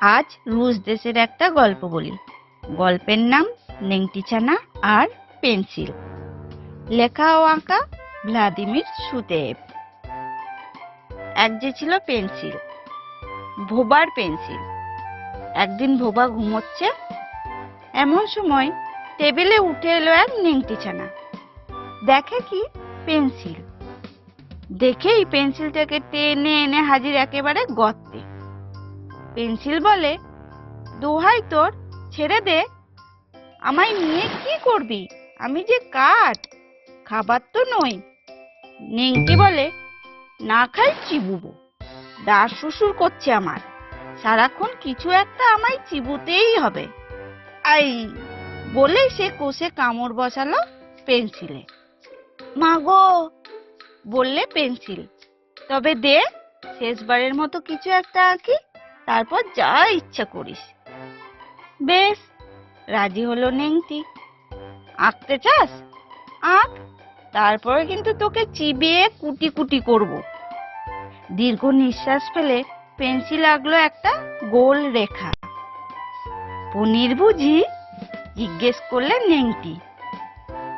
আজ রুশ দেশের একটা গল্প বলি। গল্পের নাম নেংটিছানা আর পেন্সিল। লেখা ও আঁকা ভ্লাদিমির সুদেব। এক যে ছিল পেন্সিল, ভোবার পেন্সিল। একদিন ভোবা ঘুমোচ্ছে। এমন সময় টেবিলে উঠে এলো এক নেংটিছানা দেখে কি? পেন্সিল। দেখেই পেন্সিলটাকে টেনে এনে হাজির একেবারে গর্তে। পেন্সিল বলে, দোহাই তোর, ছেড়ে দে। আমায় নিয়ে কি করবি? আমি যে কাঠ, খাবার তো নই। নেংটি বলে, না খাই চিবুবো। দাঁড় শ্বশুর করছে আমার। সারাক্ষণ কিছু একটা আমায় চিবুতেই হবে। আই বলে সে কোষে কামড় বসালো পেন্সিলে। মাগো বললে পেন্সিল। তবে দে, শেষবারের মতো কিছু একটা আঁকি, তারপর যা ইচ্ছা করিস। বেশ, রাজি হলো নেংটি। আঁকতে চাস? আঁক, তারপরে কিন্তু তোকে চিবিয়ে কুটি কুটি করব। দীর্ঘ নিঃশ্বাস ফেলে পেন্সিল আঁকলো একটা গোল রেখা। পনির বুঝি? জিজ্ঞেস করলে নেংটি।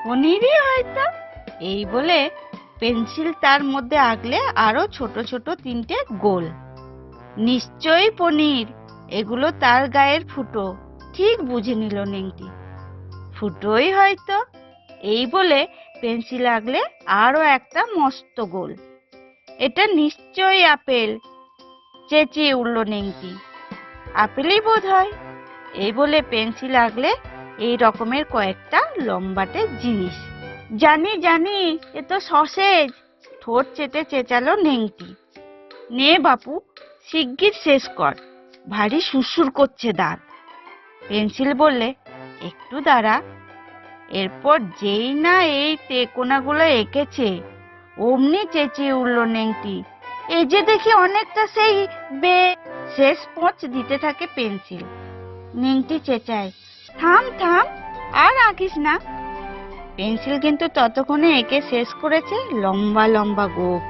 পনিরই হয়তো, এই বলে পেন্সিল তার মধ্যে আঁকলে আরও ছোট ছোট তিনটে গোল। নিশ্চয়ই পনির, এগুলো তার গায়ের ফুটো। ঠিক বুঝে নিল নেংটি। ফুটোই হয়তো। এই বলে পেন্সিল আগলে আরও একটা মস্ত গোল। এটা নিশ্চয়ই আপেল। চেঁচিয়ে উঠল নেংটি। আপেলই বোধ হয় এই বলে পেন্সিল আগলে এই রকমের কয়েকটা লম্বাটে জিনিস। জানি জানি, এ তো সসেজ। ঠোঁট চেটে চেঁচালো নেংটি। নে বাপু, শিগগির শেষ কর। ভারী সুরসুর করছে দাঁত। পেন্সিল বললে, একটু দাঁড়া। এরপর যেই না এই তেকোনাগুলো এঁকেছে, অমনি চেঁচিয়ে উঠল নেংটি। এই যে দেখি অনেকটা সেই বে শেষ পোঁচ দিতে থাকে পেন্সিল। নেংটি চেঁচায়, থাম থাম, আর আঁকিস না। পেন্সিল কিন্তু ততক্ষণে এঁকে শেষ করেছে লম্বা লম্বা গোপ।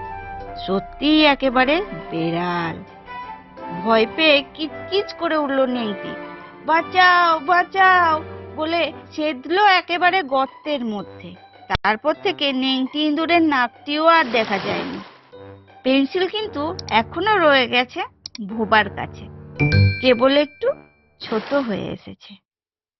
সত্যিই একেবারে বেড়াল। ভয় পেয়ে কিচকিচ করে উঠল নেংটি বাঁচাও বাঁচাও বলে ছেদলো একেবারে গর্তের মধ্যে। তারপর থেকে নেংটি ইঁদুরের নাকটিও আর দেখা যায়নি। পেন্সিল কিন্তু এখনও রয়ে গেছে ভোবার কাছে। কেবল একটু ছোট হয়ে এসেছে।